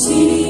Martini.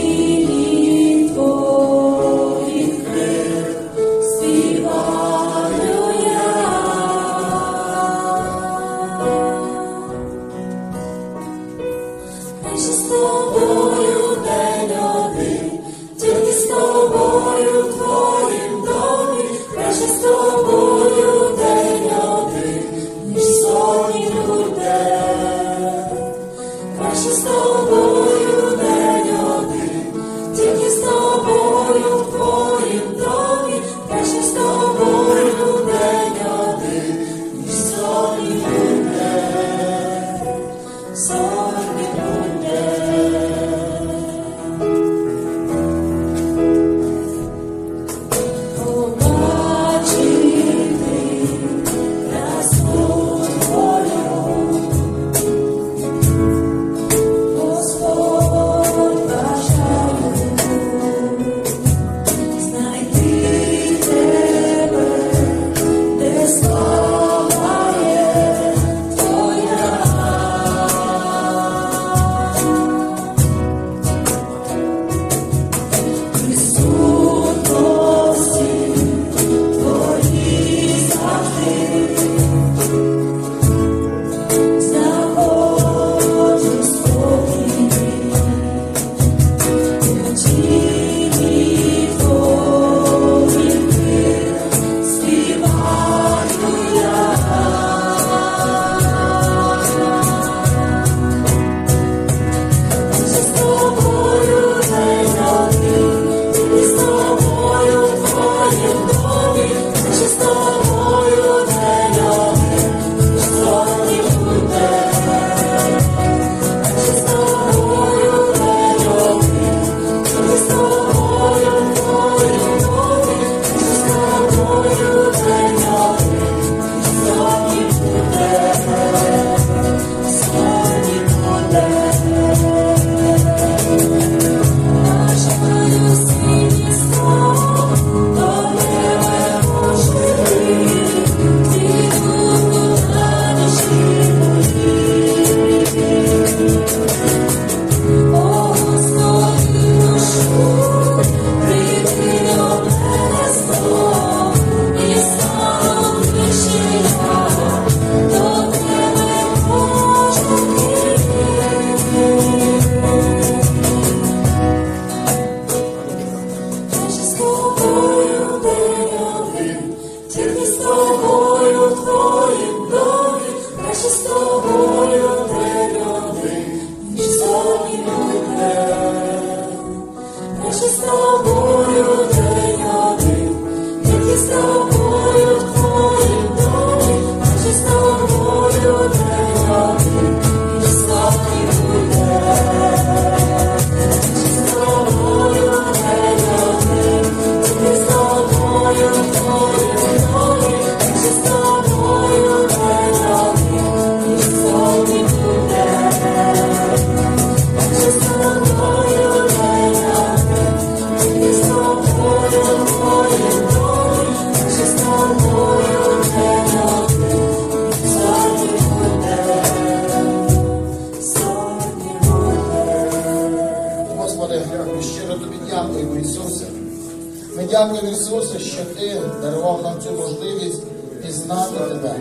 Ми дякуємо Ісусе, що Ти дарував нам цю можливість пізнати тебе,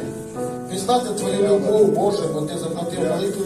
пізнати Твою любов, Боже, бо Ти заплатив велику.